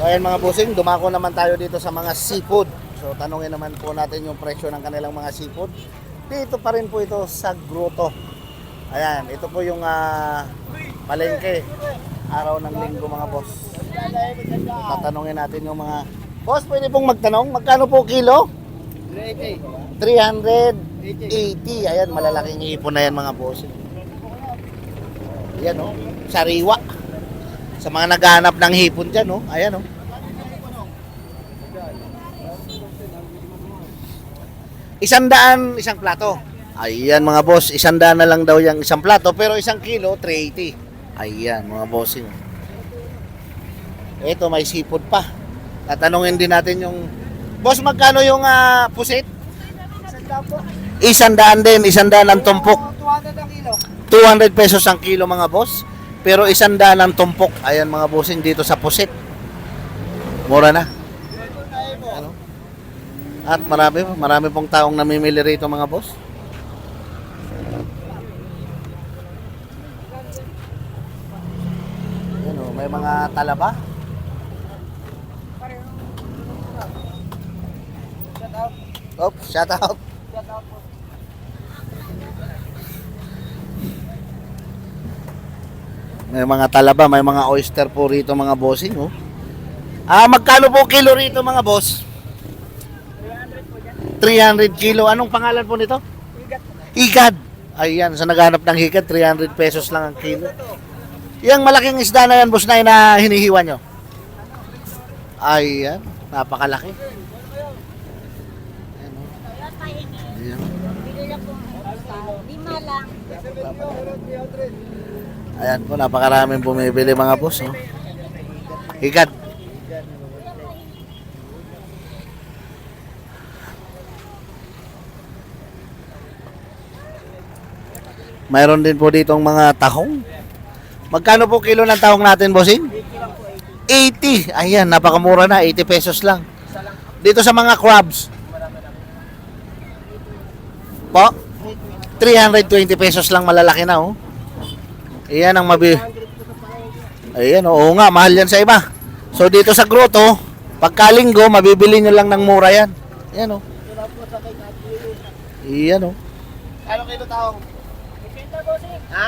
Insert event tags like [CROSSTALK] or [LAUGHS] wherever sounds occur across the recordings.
So ayan mga bossing, dumako naman tayo dito sa mga seafood. So tanungin naman po natin yung presyo ng kanilang mga seafood. Dito pa rin po ito sa grotto. Ayan, ito po yung ah, palengke. Araw ng linggo mga boss. Tatanungin natin yung mga... Boss, pwede pong magtanong, magkano po kilo? 380. Ayan, malalaking ipon na yan mga boss. Ayan oh, sariwa. Sa mga naghahanap ng hipon dyan, oh. Ayan, oh. Isang daan, isang plato. Ayan mga boss, isang daan na lang daw yung isang plato, pero isang kilo, 380. Ayan mga bossing. Ito, may seafood pa. Tatanungin din natin yung... Boss, magkano yung ah, pusit? Isang daan din, isang daan ang tumpok. 200 ang kilo. 200 pesos ang kilo mga boss. Pero isang daan ang tumpok. Ayan mga bossing dito sa pusit. Mura na. Ano? At marami, marami pong taong namimili rito mga boss. Yan o, may mga talaba. Oh, shout out. Shout out po. May mga talaba, may mga oyster po rito mga bossing, oh. Ah, magkano po kilo rito mga boss? 300 kilo. Anong pangalan po nito? Igat. Higad. Ayan, sa naghanap ng higad, 300 pesos lang ang kilo. Yung malaking isda na yan, boss na na hinihiwa nyo. Ayan, napakalaki. Ayan. Ayan. Lima lang. Ayan po, napakaraming bumibili mga boss. Oh. Higad. Mayroon din po ditong mga tahong. Magkano po kilo ng tahong natin, bossing? 80. Ayan, napakamura na. 80 pesos lang. Dito sa mga crabs. Po? 320 pesos lang malalaki na, oh. Ayan ang mabi... Ayan, oo nga, mahal yan sa iba. So dito sa grotto, pagkalinggo, mabibili nyo lang ng mura yan. Ayan, oh. Ayan, oh. Ano kilo taong? Ha?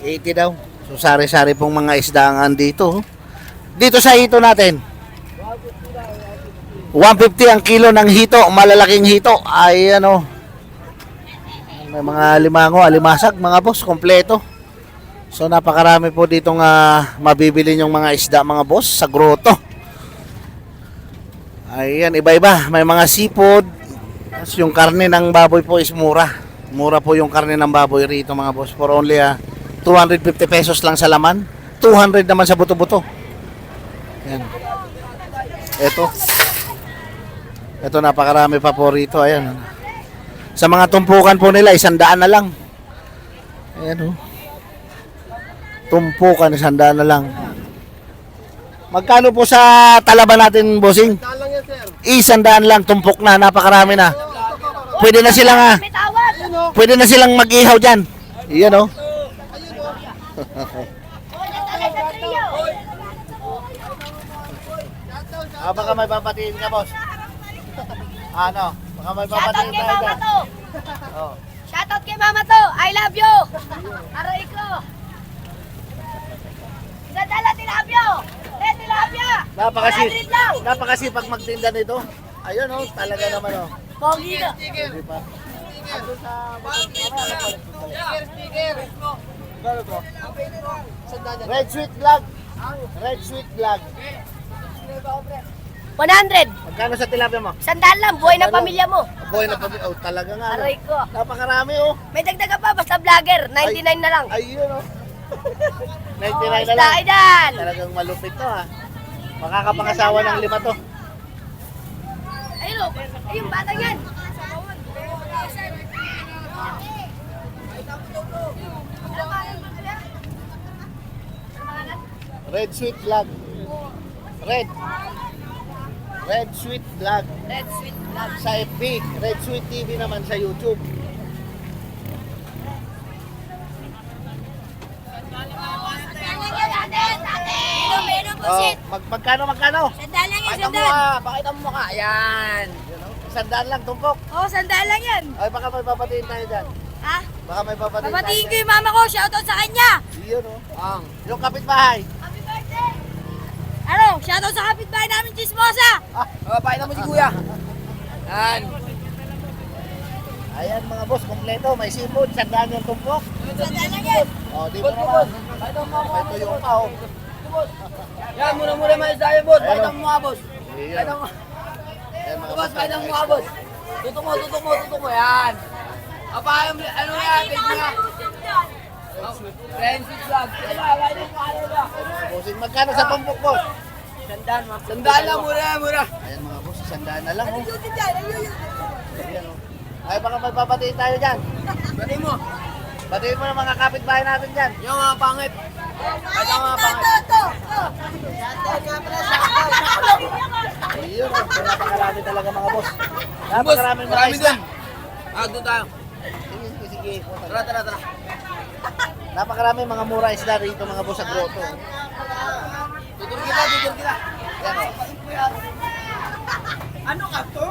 80 daw. So sari-sari pong mga isdaangan dito. oh. Dito sa hito natin. 150 ang kilo ng hito, malalaking hito. Ay ano. May mga limango, alimasag, mga boss, kompleto. So napakarami po ditong ah, mabibili yung mga isda mga boss sa grotto. Ayan, iba-iba. May mga seafood. Tapos yung karne ng baboy po is mura. Mura po yung karne ng baboy rito mga boss. For only ah, 250 pesos lang sa laman. 200 naman sa buto-buto. Ayan. Ito. Ito napakarami pa po rito. Ayan. Sa mga tumpukan po nila, isang daan na lang. Ayan oh. Tumpukan, isang daan na lang. Magkano po sa talaba natin, bossing? Saan lang yan, sir? Isang daan lang, tumpok na, napakarami na. Pwede na silang, ah, pwede na silang mag-ihaw dyan. Iyan oh. Ah, baka may papatiin ka, boss. ano? Baka may Shoutout papatiin kay tayo mama dyan. to. Oh. Shoutout kay mama to. I love you. Aray ko. Dadala tilapio. Eh, tilapia. Napakasip. 100 lang. Napakasipag magtinda nito. Ayun oh, talaga naman oh. Pogi na. Hindi pa. Red Sweet Vlog. Red Sweet Vlog. 100. Magkano sa tilapia mo? Sandaan lang. Buhay na pamilya mo. Boy na pamilya. Oh, talaga nga. Aray ko. Napakarami oh. May dagdagan pa. Basta vlogger. 99 na lang. Ayun oh. 99 Oh, na isda, lang. idol. Talagang malupit to ha. Makakapangasawa ng lima to. Ayun o. Ayun, batang yan. Red Sweet Vlog. Red. Red Sweet Vlog. Red sweet vlog. Sa FB. Red Sweet TV naman sa YouTube. Busit. mag, magkano, magkano? Sandaan lang yan, mo sandaan. ka. Pakita mo ka. Ayan. Sandaan lang, tumpok. Oo, sandaan lang yan. Ay, baka may papatiin tayo dyan. Ha? Baka may papatiin tayo. Babatiin ko yung mama ko. Shoutout sa kanya. Yun, oh. Ang. Yung kapitbahay. Happy birthday! Ano? Shoutout sa kapitbahay namin, Chismosa. Oh, pakita mo si kuya. Yan. Ayan mga boss, kompleto. May seafood, sandaan yung tumpok. Sandaan lang yan. Oh, di bot. naman? Pakita mo mga Oh. Yan, muna-muna mga isda yan, boss. Oh. mo mga boss. Mo. Ayan mga Boss, pakita mo mga boss. Tutok mo, tutok mo, tutok mo. Yan. Apa, ano yan? Mo yan. Friendship vlog. Ano ano? Bossing, magkano sa tumpok, boss? Sandaan, ma'am. Sandaan lang, mura, mura. Ayan mga boss, sandaan na lang, oh. Ayan, oh. Ay, baka may papatiin tayo dyan. Pati mo. Batiin mo ng mga kapitbahay natin dyan. Yung mga pangit. Pakita mo mga pangit. Ayun, oh. napakarami talaga mga boss. Boss, Napakarami mga marami dun. Ah, doon tayo. Sige, sige, sige. Tara, tara, tara. Napakarami mga mura isda rito mga boss sa grotto. Tutur kita, tutur kita. Yan, oh. Ano ka to?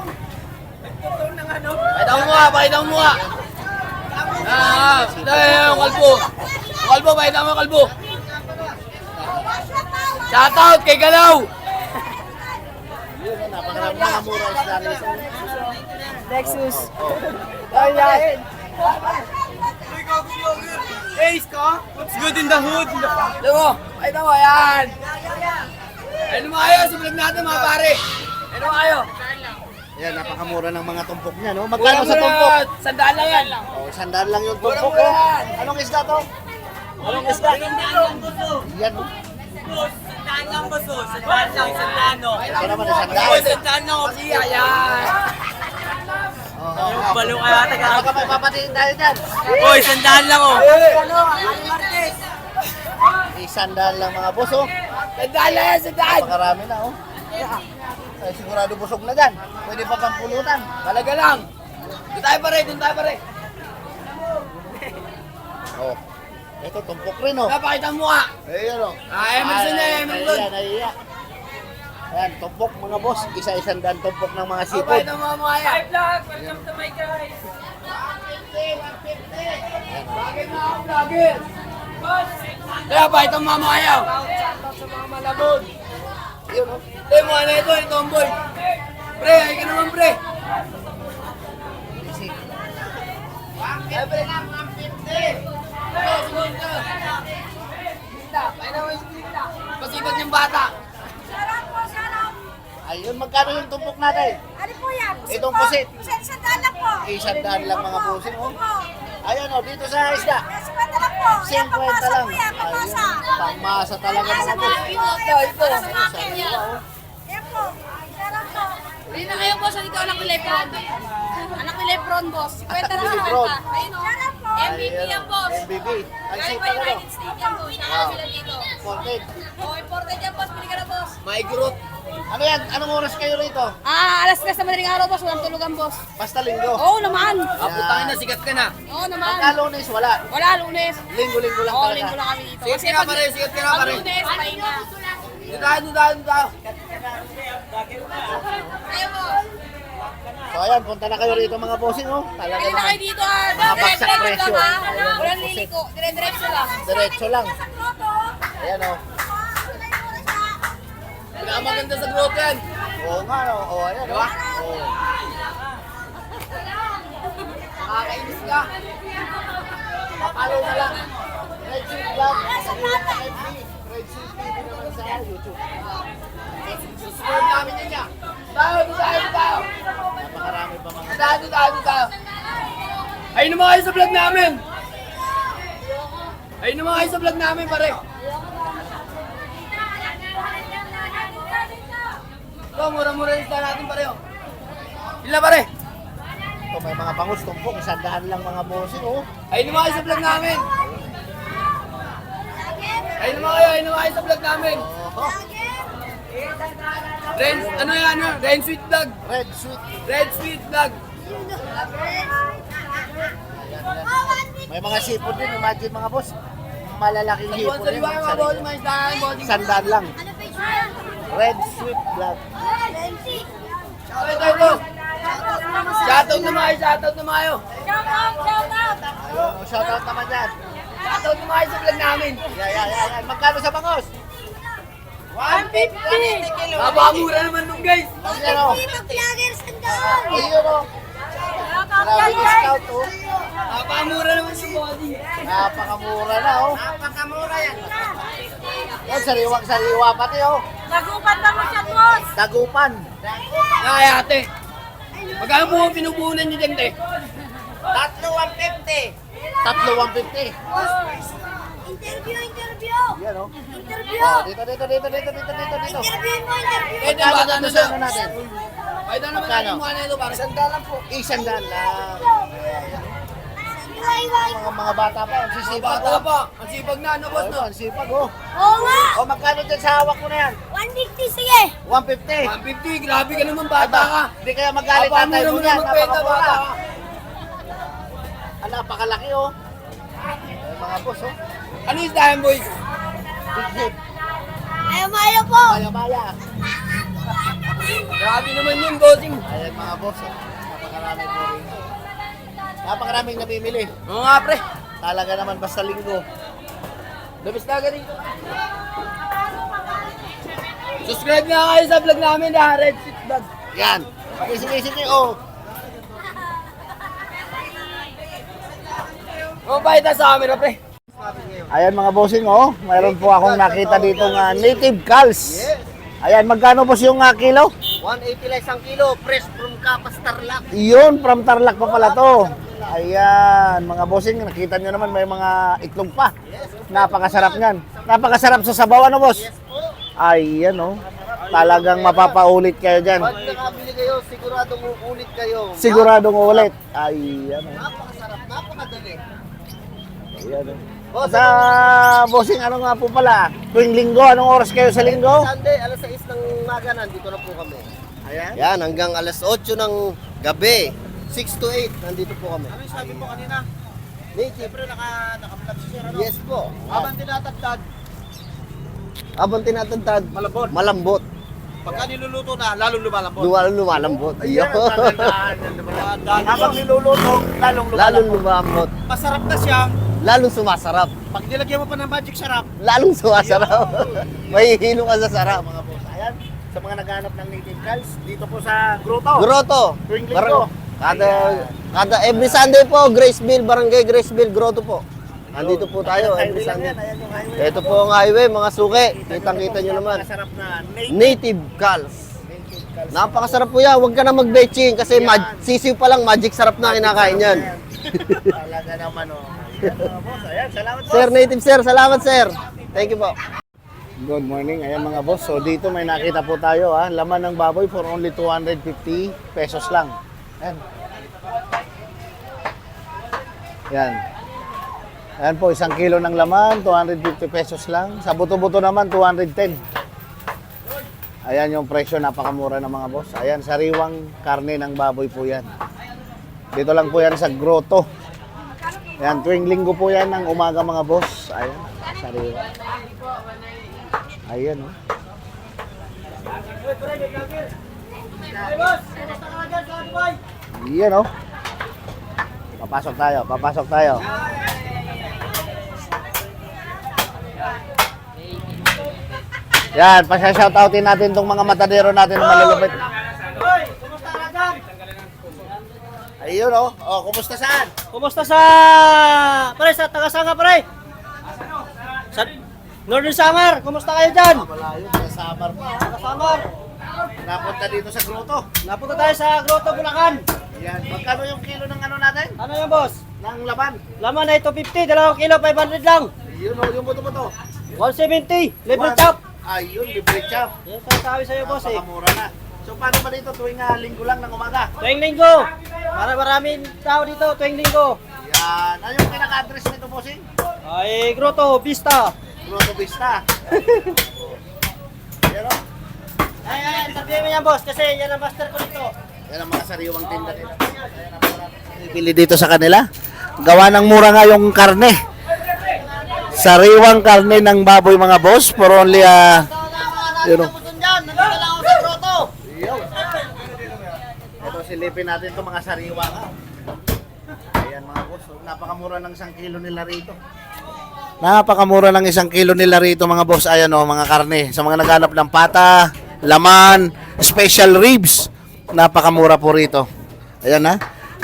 Nagtutur ng ano? Pakita mo nga, pakita mo nga. Ah, dahil yung kalbo. Kalbo, pakita mo kalbo. Shoutout kay Galaw. Yun, oh, napakarami mga mura isda rito. Lexus. Ayayin. Ace ka? What's good in the hood? Alam mo, pakita mo, ayan. Ano mo kayo, sumunod natin mga pare. Ano mo kayo? Yan, napakamura ng mga tumpok niya, no? Magkano sa tumpok? Sandaan lang yan. Oh, sandaan lang yung tumpok, oh. yan. Anong isda to? Anong isda? Yan, oh. Sandaan lang, boso. Sandaan lang, sandaan. Ito naman, sandaan. Oy, sandaan lang, o siya, yan. Oh. Balo ka yata ka. Baka may papatiin tayo dyan. Oy, sandaan lang, oh. Ano, Isandaan lang mga boss, oh. Sandaan lang yan, sandaan. Napakarami na, oh. Ay, sigurado busog na dyan. Pwede pa pang pulutan. Talaga lang. Doon tayo pare, doon tayo pare. Oh. Ito, tumpok rin oh. Napakita mo ah! Ayan oh. Ah, Emerson na, Emerson. Ayan, ayan. Ayan, tumpok mga boss. Isa-isang dan tumpok ng mga sipon. Napakita mo mga mukha. Ah. Hi vlog! Welcome to my guys! 150! Bakit na ako vlogger? Kaya pa itong mga mukha yan. Shoutout sa mga malabog. Yun oh. Eh, mukha na ito, yung tomboy. Pre, ay ka naman pre. Ay pre, 150! Pasipat yung bata. Sarap po, sarap. Ayun, magkano yung tumpok natin? Ano po yan? Pusit Itong po? pusit. Pusit, sandaan lang po. Isandaan lang mga pusing, oh. Ayun, oh, dito sa isda. Yes, kwenta lang po. Yan, 50 pangmasa lang. po yan, pangmasa. Ayun, pangmasa talaga mga po. boss. Ito, Ito, ito. Sa yan. Yan po. Sarap po. Hindi na kayo boss, dito anak ni Lebron. Anak ni Lebron boss. Kwenta lang Lebron. sa Ayun o. Sarap po. MVP yan boss. MVP. Ang Galing pa ano? United States yan boss. Nakala sila dito. 14. O, important yan boss. Pili ka na boss. My group. Ano yan? Anong oras kayo rito? Ah, alas 3 sa madaling araw boss. Walang tulugan boss. Basta linggo. Oo naman. Ah, putangin na, sikat ka na. Oo naman. Pagka lunes, wala. Wala, lunes. Linggo-linggo lang Oo, talaga. linggo lang kami dito. Sikat ka na pare, sikat ka na pag pare. lunes, pahinga. Doon tayo, doon tayo, doon tayo. Kayo boss. So ayan, punta na kayo rito mga bossing, oh. Talaga Kayo na naman. kayo dito ah. Mga baksak Dire-diretso presyo. lang ha. Walang liliko. Dire-diretso lang. Diretso lang. Ayan, oh. Pinakamaganda sa group yan. Oo nga, oh. Oh, ayan, Diba? oh. Oh. Nakakainis ka. Papalo na lang. Red Suit Vlog. Red Suit TV naman sa YouTube. Susunod namin yan niya. Doon tayo. Napakarami tayo, doon tayo. Ayun naman kayo sa vlog namin. Ayun naman kayo sa vlog namin, pare. Ito, mura-mura yung natin, pare. oh. Ila, pare. Ito, may mga bangus tumpok. Isandaan lang mga bossing, oh. Ayun naman kayo sa vlog namin. Ayun naman kayo, ayun naman kayo sa vlog namin. Oh, Ren, ano yan, ano? Ren Sweet Vlog. Red Suit. Red Sweet Vlog. May mga sipod din. Imagine mga boss. Malalaking hipon din. Sandaan lang. Ano? Red Sweet Blood. Ito, ito. Shoutout na mayo, shoutout na mayo. Shout out, shout out. Oh, shoutout naman yan. Shoutout na mayo sa vlog namin. Yan, yan, yan. Magkano sa bangos? 150. Napakamura naman nung guys. Ayan o. Vloggers andun! Ayun o. Grabe discount o. Napakamura naman sa body. Napakamura na o. Napakamura yan. Yan, sariwang sariwa pati o. Nagupan lang mo siya, boss. Dagupan. Ay, ate. Magkano po ang pinupunan nyo dyan, te? Tatlo 150. Tatlo 150. Interview, interview! Yan o. Interview! Oh, dito, dito, dito, dito, dito, dito, dito. Interview mo, interview! Eh, ba, dito ano sa? Ay, na naman Magkano? natin mukha na ito. Parang Sandalan po. Isang daan lang. Mga mga bata pa, ang sisipag Bata pa. Ang sipag na, ano, boss, Oh, no? ang sipag o. Oo nga! O, magkano dyan sa hawak mo na yan? 150, sige! 150. 150, grabe ka naman, bata ka. Hindi kaya magalit tatay Napakamura mo mo yan. naman benta, bata Napakamura. ka. Ah, napakalaki o. Eh, mga boss o. Ano yung dahil, boys? Big hit. Ayaw mayo po! Maya-maya. Grabe naman yun, bossing. Ayan mga boss. Napakarami po rin. Napakaraming namimili. Oo nga, pre. Talaga naman basta linggo. Labis na agad dito. Subscribe na kayo sa vlog namin na Red Fit Vlog. Yan. Okay, sige, sige. Oh. O, pakita sa camera, pre. Ayan mga bossing oh. Mayroon po akong nakita dito nga native calls. Ayan, magkano po yung uh, kilo? 180 lang isang kilo, fresh from Kapas Tarlac. Iyon, from Tarlac pa pala to. Ayan, mga bossing, nakita nyo naman may mga itlog pa. Napakasarap niyan. Napakasarap sa sabaw, ano boss? Ayan oh. Talagang mapapaulit kayo dyan. Pag nakabili kayo, siguradong uulit kayo. Siguradong ulit. Ayan oh. Napakasarap, napakadali. Ayan oh. Sa bossing, ano nga po pala? Tuwing linggo, anong oras kayo sa linggo? Sunday, alas 6 ng umaga, nandito na po kami. Ayan. Yan, hanggang alas 8 ng gabi. 6 to 8, nandito po kami. Ano yung sabi mo kanina? Native. Siyempre, naka, naka-vlog si Sir, ano? Yes po. Habang tinatagtad, Abang tinatantad, malabot. malambot. Pagka niluluto na, lalong lumalambot. Lumalong lumalambot. Ayan, Yo. Dahil Habang niluluto, lalong Lalong lumambot. masarap na siya. Lalong sumasarap. Pag nilagyan mo pa ng magic sarap, Lalong sumasarap. [LAUGHS] Mahihilo ka sa sarap. mga boss. Ayan, sa mga naghanap ng native calls, dito po sa Grotto. Grotto. Tuwing linggo. Kada, kada every Sunday po, Graceville, Barangay Graceville, Grotto po. Nandito po tayo every Sunday. Ayan yung highway. Ito po ang highway, mga suki. Kitang-kita nyo naman. Masarap na native, Native Calls. native calls. Napakasarap po yan. Huwag ka na mag-betching kasi mag- sisiw pa lang, magic sarap na kinakain yan. [LAUGHS] Talaga naman oh. Sir, native sir. Salamat sir. Thank you po. Good morning. Ayan mga boss. So dito may nakita po tayo ha. Laman ng baboy for only 250 pesos lang. Ayan. Ayan. Ayan po, isang kilo ng laman, 250 pesos lang. Sa buto-buto naman, 210. Ayan yung presyo, napakamura ng mga boss. Ayan, sariwang karne ng baboy po yan. Dito lang po yan sa grotto. Ayan, tuwing linggo po yan ng umaga mga boss. Ayan, sariwa. Ayan, oh. Yan, oh. Papasok tayo, papasok tayo. Yan, pasya-shoutoutin natin tong mga matadero natin na malalupit. Ayun, oh. Oh, kumusta saan? Kumusta sa pre sa Tagasanga pre? Sa Northern Samar, kumusta kayo diyan? Malayo, sa Samar pa. oh. Tagasanga. Napunta dito sa grotto. Napunta tayo sa Grotto Bulacan. Yan, magkano yung kilo ng ano natin? Ano yan boss? Ng laban. Laman na ito 50, dalawang kilo 500 lang. Yun, oh, yung buto-buto. 170, libre One- chop. Ayun, libre chop. Yan ang sabi sa iyo boss eh. Napakamura na. So paano ba dito tuwing ah, linggo lang ng umaga? Tuwing linggo. Para maraming tao dito tuwing linggo. Yan. Ano yung pinaka-address nito, bossing? Ay Grotto Vista. Grotto Vista. Pero, Ay ay, sabihin mo yan boss kasi yan ang master ko dito. yan ang mga sariwang tinda nila. Bili dito sa kanila. Gawa ng mura nga yung karne. Sariwang karne ng baboy mga boss for only ah, you know, silipin natin itong mga sariwa nga. Ayan mga boss, so, napakamura ng isang kilo nila rito. Napakamura ng isang kilo nila rito mga boss. Ayan o, mga karne. Sa mga naghanap ng pata, laman, special ribs. Napakamura po rito. Ayan ha.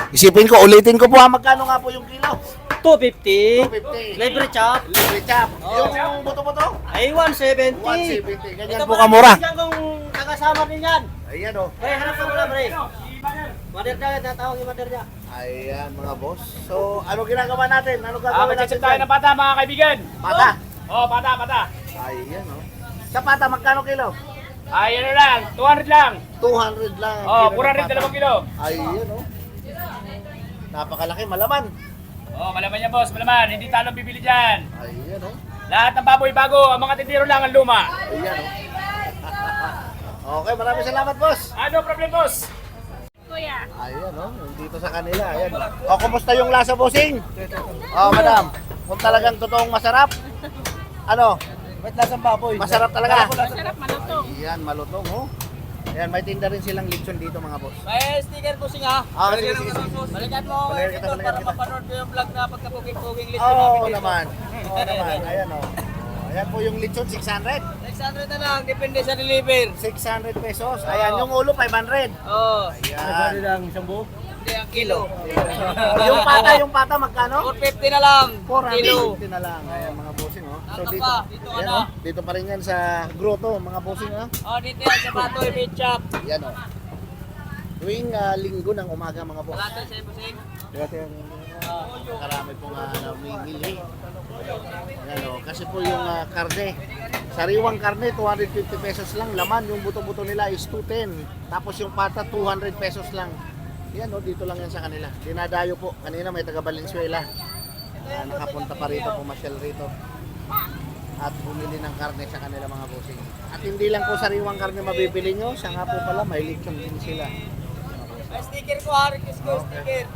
Isipin ko, ulitin ko po ha, magkano nga po yung kilo? 250. 250. Libre chop. Libre chop. Yung buto-buto? Ay, 170. 170. Ganyan Ito po pa, kamura. Yan kung kakasama din yan. Ayan o. Pre, hanap ka muna, pre. Mother niya, natawag yung mother niya. Ayan mga boss. So, ano ginagawa natin? Ano Ah, gagawin natin? mag-check tayo dyan? ng pata mga kaibigan. Pata. Oh, pata, pata. Ayan o. Sa pata, magkano kilo? Ay, ano lang, 200 lang. 200 lang. ang Oh, kilo pura ng rin pata. dalawang kilo. Ayan o. Napakalaki, malaman. Oh, malaman niya boss, malaman. Hindi talong bibili dyan. Ayan o. Lahat ng baboy bago, ang mga tindiro lang ang luma. Ayan o. [LAUGHS] okay, maraming salamat boss. Ano problem boss? Kuya. Ayan o, dito sa kanila. Ayan. O, kumusta yung lasa, bossing? Oh, madam. Kung talagang totoong masarap. Ano? Wait, lasang baboy. Masarap talaga. Masarap malutong. Ayan, malutong oh. Ayan, may tinda rin silang lechon dito mga boss. May sticker po siya. Ah, sige, sige, sige. Balikan mo Balikan kita, balikan kita. mapanood ko yung vlog na pagkapuging-puging Oo naman. Oo naman. Ayan oh. Ayan po yung lechon, 600. 600 na lang, depende sa deliver. 600 pesos. Ayan, yung ulo, 500. Oo. Ayan. lang isang buo? Hindi, ang kilo. [LAUGHS] yung pata, yung pata, magkano? 450 na lang. 450 na lang. Ayan, mga bossing oh. So dito, pa, dito ayan, ano? oh. dito pa rin yan sa grotto, mga bossing oh. Oh, dito yan sa Batoy Meat Shop. Ayan oh. Tuwing ah, linggo ng umaga mga boss. Lahat sa Busing. Dati yung karami po nga namimili. Ayan o, kasi po yung ah, karne, sariwang karne 250 pesos lang, laman yung buto-buto nila is 210. Tapos yung pata 200 pesos lang. Yan o, dito lang yan sa kanila. Dinadayo po, kanina may taga Valenzuela. Ah, nakapunta pa rito, pumasyal rito. At bumili ng karne sa kanila mga bossing. At hindi lang po sariwang karne mabibili nyo, siya nga po pala, may lechon din sila. May sticker ko, Harik ko sticker.